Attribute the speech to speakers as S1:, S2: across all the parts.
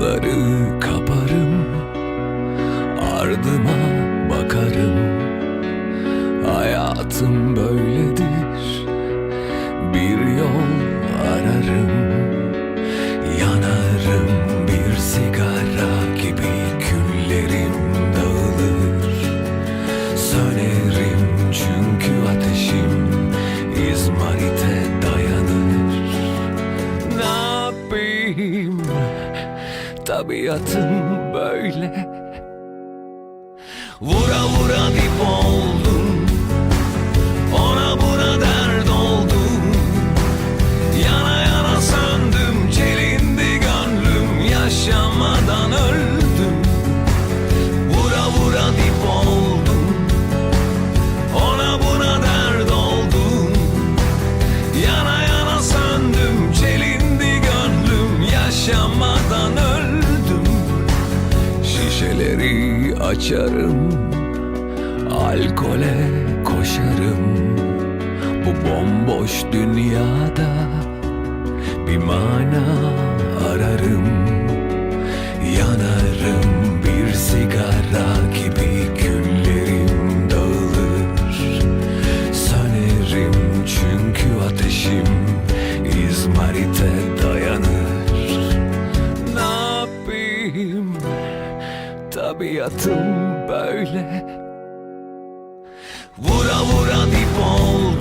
S1: Işıkları kaparım Ardıma bakarım. Hayatım böyledir Bir yol ararım. Yanarım bir sigara gibi Küllerim dağılır. Sönerim çünkü ateşim İzmarite dayanır. Ne yapayım Tabiatım böyle. Vura vura dip oldum Şişeleri açarım Alkole koşarım. Bu bomboş dünyada Bir mana ararım. Yanarım bir sigara gibi Küllerim dağılır. Sönerim çünkü ateşim İzmarite Tabiatım böyle. Vura vura dip oldum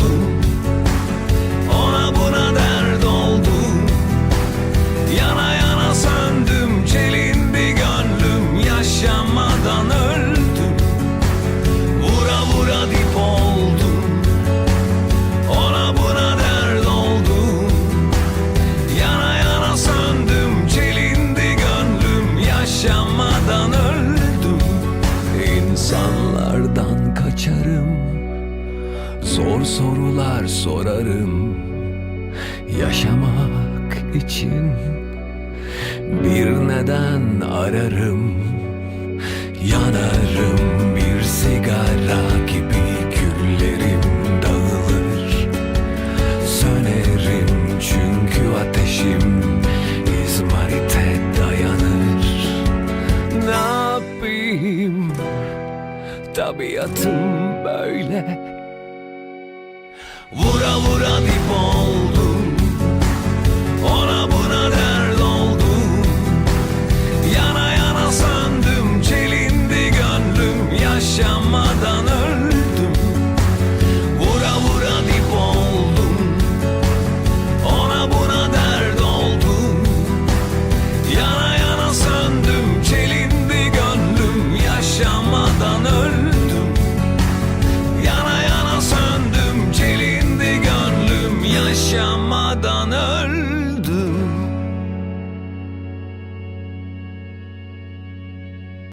S1: İnsanlardan kaçarım. Zor sorular sorarım. Yaşamak için Bir neden ararım. Yanarım Tabiatım böyle. Vura vura dip oldum